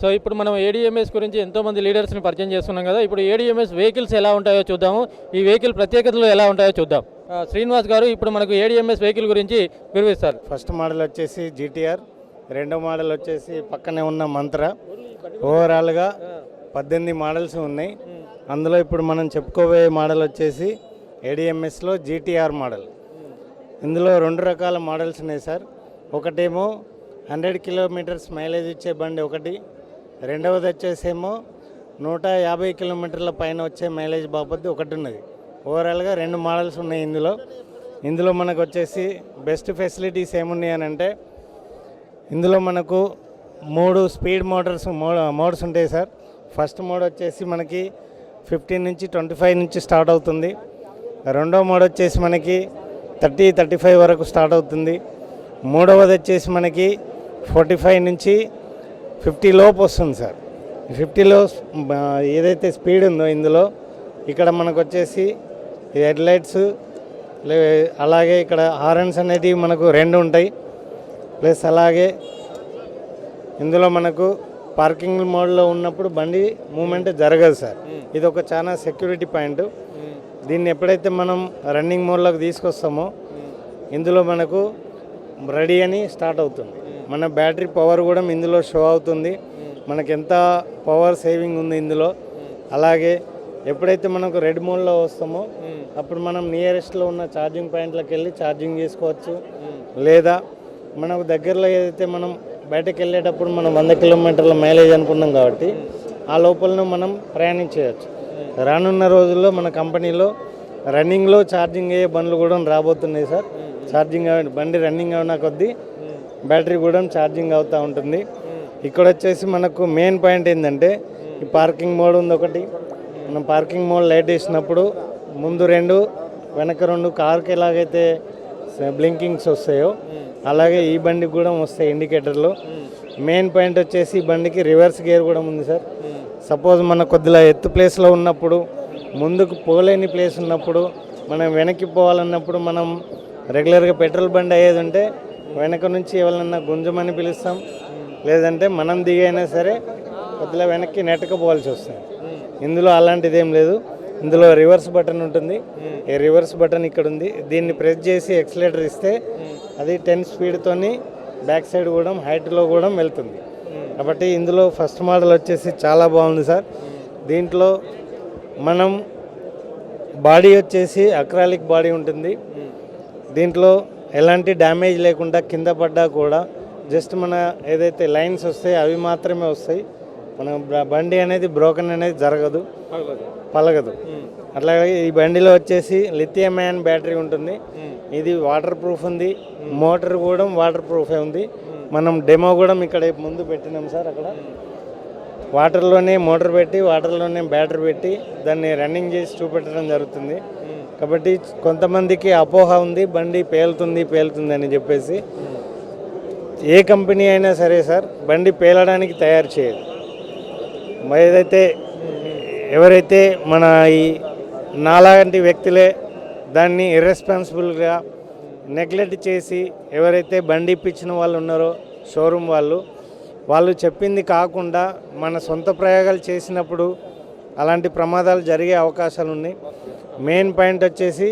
So ఇప్పుడు మనం ADMS గురించి ఎంతోమంది లీడర్స్ని పరిచయం చేస్తున్నాం కదా. ఇప్పుడు ఏడిఎంఎస్ వెహికల్స్ ఎలా ఉంటాయో చూద్దాము. ఈ వెహికల్ ప్రత్యేకతలు ఎలా ఉంటాయో చూద్దాం. శ్రీనివాస్ గారు ఇప్పుడు మనకు A D M S vehicle గురించి వివరిస్తారు. ఫస్ట్ మోడల్ వచ్చేసి జీటీఆర్ రెండో మోడల్ వచ్చేసి పక్కనే ఉన్న మంత్ర. ఓవరాల్గా పద్దెనిమిది మోడల్స్ ఉన్నాయి. అందులో ఇప్పుడు మనం చెప్పుకోబోయే మోడల్ వచ్చేసి ఏడిఎంఎస్లో జీటీఆర్ మోడల్ ఇందులో రెండు రకాల మోడల్స్ ఉన్నాయి సార్. ఒకటేమో హండ్రెడ్ కిలోమీటర్స్ మైలేజ్ ఇచ్చే బండి ఒకటి. రెండవది వచ్చేసేమో నూట యాభై కిలోమీటర్ల పైన వచ్చే మైలేజ్ బాపతి ఒకటి ఉన్నది ఓవరాల్గా రెండు మోడల్స్ ఉన్నాయి ఇందులో. ఇందులో మనకు వచ్చేసి బెస్ట్ ఫెసిలిటీస్ ఏమున్నాయి అని అంటే ఇందులో మనకు మూడు స్పీడ్ మోటార్స్ మో మోడ్స్ ఉంటాయి సార్. ఫస్ట్ మోడ్ వచ్చేసి మనకి ఫిఫ్టీన్ నుంచి ట్వంటీ ఫైవ్ నుంచి స్టార్ట్ అవుతుంది. రెండో మోడ్ వచ్చేసి మనకి థర్టీ థర్టీ ఫైవ్ వరకు స్టార్ట్ అవుతుంది. మూడవది వచ్చేసి మనకి ఫార్టీ ఫైవ్ నుంచి ఫిఫ్టీ లోపు వస్తుంది సార్. ఫిఫ్టీలో ఏదైతే స్పీడ్ ఉందో ఇందులో ఇక్కడ మనకు వచ్చేసి హెడ్ లైట్స్ అలాగే ఇక్కడ హారన్స్ అనేటివి మనకు రెండు ఉంటాయి. ప్లస్ అలాగే ఇందులో మనకు పార్కింగ్ మోడ్లో ఉన్నప్పుడు బండి మూమెంట్ జరగదు సార్. ఇది ఒక చాలా సెక్యూరిటీ పాయింట్. దీన్ని ఎప్పుడైతే మనం రన్నింగ్ మోడ్లోకి తీసుకొస్తామో ఇందులో మనకు రెడీ అని స్టార్ట్ అవుతుంది. మన బ్యాటరీ పవర్ కూడా ఇందులో షో అవుతుంది. మనకి ఎంత పవర్ సేవింగ్ ఉంది ఇందులో. అలాగే ఎప్పుడైతే మనకు రెడ్ మోడ్లో వస్తామో అప్పుడు మనం నియరెస్ట్లో ఉన్న ఛార్జింగ్ పాయింట్లకు వెళ్ళి ఛార్జింగ్ చేసుకోవచ్చు. లేదా మనకు దగ్గరలో ఏదైతే మనం బయటకు వెళ్ళేటప్పుడు మనం వంద కిలోమీటర్ల మైలేజ్ అనుకున్నాం కాబట్టి ఆ లోపలనే మనం ప్రయాణించేయచ్చు. రానున్న రోజుల్లో మన కంపెనీలో రన్నింగ్లో ఛార్జింగ్ అయ్యే బండ్లు కూడా రాబోతున్నాయి సార్. ఛార్జింగ్ బండి రన్నింగ్ అయిన కొద్దీ బ్యాటరీ కూడా ఛార్జింగ్ అవుతూ ఉంటుంది. ఇక్కడ వచ్చేసి మనకు మెయిన్ పాయింట్ ఏంటంటే ఈ పార్కింగ్ మోడ్ ఉంది ఒకటి. మనం పార్కింగ్ మోడ్ లైట్ వేసినప్పుడు ముందు రెండు వెనక రెండు కార్కి ఎలాగైతే బ్లింకింగ్స్ వస్తాయో అలాగే ఈ బండికి కూడా వస్తాయి ఇండికేటర్లు. మెయిన్ పాయింట్ వచ్చేసి ఈ బండికి రివర్స్ గేర్ కూడా ఉంది సార్. సపోజ్ మన కొద్దిగా ఎత్తు ప్లేస్లో ఉన్నప్పుడు ముందుకు పోలేని ప్లేస్ ఉన్నప్పుడు మనం వెనక్కి పోవాలన్నప్పుడు మనం రెగ్యులర్గా పెట్రోల్ బండి అయ్యేది ఉంటే వెనక నుంచి ఎవరినన్నా గుంజమని పిలుస్తాం. లేదంటే మనం దిగైనా సరే కొద్దిగా వెనక్కి నెట్టకపోవాల్సి వస్తుంది. ఇందులో అలాంటిది ఏం లేదు. ఇందులో రివర్స్ బటన్ ఉంటుంది. ఈ రివర్స్ బటన్ ఇక్కడ ఉంది. దీన్ని ప్రెస్ చేసి ఎక్సలేటర్ ఇస్తే అది టెన్ స్పీడ్తోని బ్యాక్ సైడ్ కూడా హైట్లో కూడా వెళ్తుంది. కాబట్టి ఇందులో ఫస్ట్ మోడల్ వచ్చేసి చాలా బాగుంది సార్. దీంట్లో మనం బాడీ వచ్చేసి అక్రాలిక్ బాడీ ఉంటుంది. దీంట్లో ఎలాంటి డ్యామేజ్ లేకుండా కింద పడ్డా కూడా జస్ట్ మన ఏదైతే లైన్స్ వస్తాయి అవి మాత్రమే వస్తాయి. మన బండి అనేది బ్రోకన్ అనేది జరగదు. పలగదు. అట్లాగే ఈ బండిలో వచ్చేసి లిథియం అయాన్ బ్యాటరీ ఉంటుంది. ఇది వాటర్ ప్రూఫ్ ఉంది. మోటార్ కూడా వాటర్ ప్రూఫే ఉంది. మనం డెమో కూడా ఇక్కడ ముందు పెట్టినాం సార్ అక్కడ. వాటర్లోనే మోటార్ పెట్టి వాటర్లోనే బ్యాటరీ పెట్టి దాన్ని రన్నింగ్ చేసి చూపెట్టడం జరుగుతుంది. కాబట్టి కొంతమందికి అపోహ ఉంది బండి పేలుతుంది పేలుతుంది అని చెప్పేసి. ఏ కంపెనీ అయినా సరే సార్ బండి పేలడానికి తయారు చేయదు. మరి ఏదైతే ఎవరైతే మన ఈ నాలాంటి వ్యక్తులే దాన్ని ఇర్రెస్పాన్సిబుల్గా నెగ్లెక్ట్ చేసి ఎవరైతే బండి ఇప్పించిన వాళ్ళు ఉన్నారో షోరూమ్ వాళ్ళు వాళ్ళు చెప్పింది కాకుండా మన సొంత ప్రయోగాలు చేసినప్పుడు అలాంటి ప్రమాదాలు జరిగే అవకాశాలు ఉన్నాయి. మెయిన్ పాయింట్ వచ్చేసి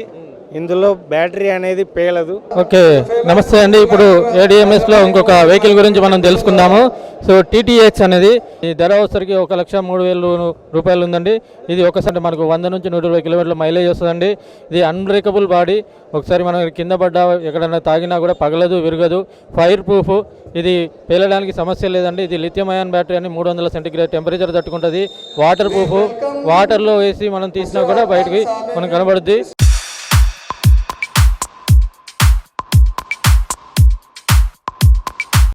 ఇందులో బ్యాటరీ అనేది పేలదు. ఓకే నమస్తే అండి. ఇప్పుడు ఏడిఎంఎస్లో ఇంకొక వెహికల్ గురించి మనం తెలుసుకుందాము. సో టీటీఎక్స్ అనేది ఈ ధర వచ్చరికి ఒక లక్ష మూడు వేలు రూపాయలు ఉందండి. ఇది ఒకసారి మనకు వంద నుంచి నూట ఇరవై కిలోమీటర్ల మైలేజ్ వస్తుందండి. ఇది అన్బ్రేకబుల్ బాడీ ఒకసారి మనం కింద పడ్డా ఎక్కడైనా తాగినా కూడా పగలదు విరగదు. ఫైర్ ప్రూఫ్ ఇది పేలడానికి సమస్య లేదండి. ఇది లిథియం అయాన్ బ్యాటరీ అని మూడు వందల సెంటిగ్రేడ్ టెంపరేచర్ తట్టుకుంటుంది. వాటర్ ప్రూఫ్ వాటర్లో వేసి మనం తీసినా కూడా బయటికి మనం కనబడుద్ది.